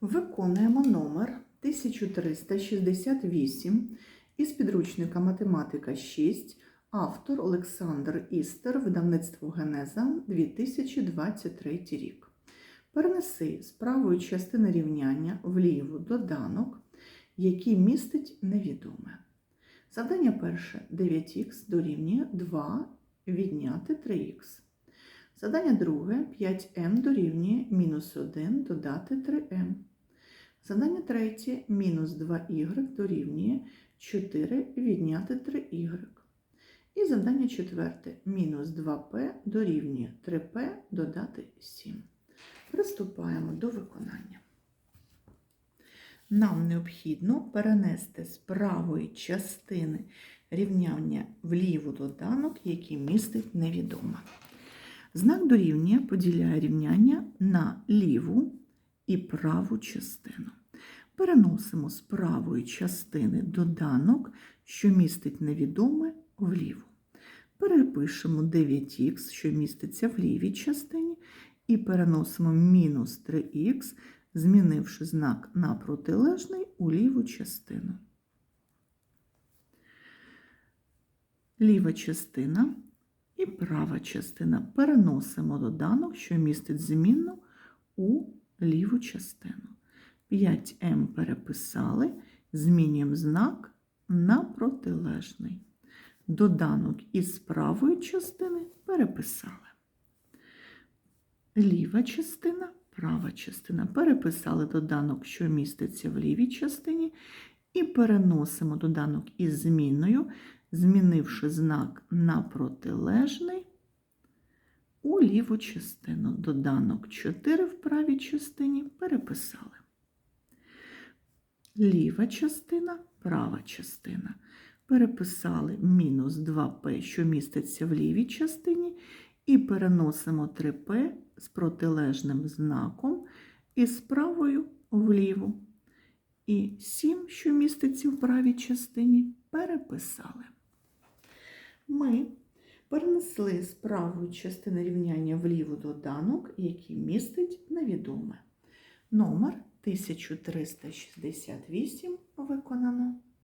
Виконуємо номер 1368 із підручника Математика 6, автор Олександр Істер, видавництво Генеза 2023 рік. Перенеси з правої частини рівняння вліву доданок, який містить невідоме. Завдання перше 9х дорівнює 2 відняти 3х. Задання друге 5m дорівнює мінус 1 додати 3m. Задання третє мінус 2y дорівнює 4 відняти 3y. І завдання четверте мінус 2p дорівнює 3p додати 7. Приступаємо до виконання. Нам необхідно перенести з правої частини рівняння в ліву доданок, який містить невідоме. Знак дорівнює поділяє рівняння на ліву і праву частину. Переносимо з правої частини доданок, що містить невідоме, вліву. Перепишемо 9х, що міститься в лівій частині, і переносимо мінус 3х, змінивши знак на протилежний у ліву частину. Ліва частина і права частина переносимо доданок, що містить змінну у ліву частину. 5m переписали, змінюємо знак на протилежний. Доданок із правої частини переписали. Ліва частина, права частина. Переписали доданок, що міститься в лівій частині, і переносимо доданок із зміною, змінивши знак на протилежний у ліву частину. Доданок 4 в правій частині переписали. Ліва частина, права частина. Переписали мінус 2p, що міститься в лівій частині, і переносимо 3p з протилежним знаком із правою вліву. І 7, що міститься в правій частині, переписали. Ми перенесли з правої частини рівняння вліву доданок, який містить невідоме. Номер 1368 виконано.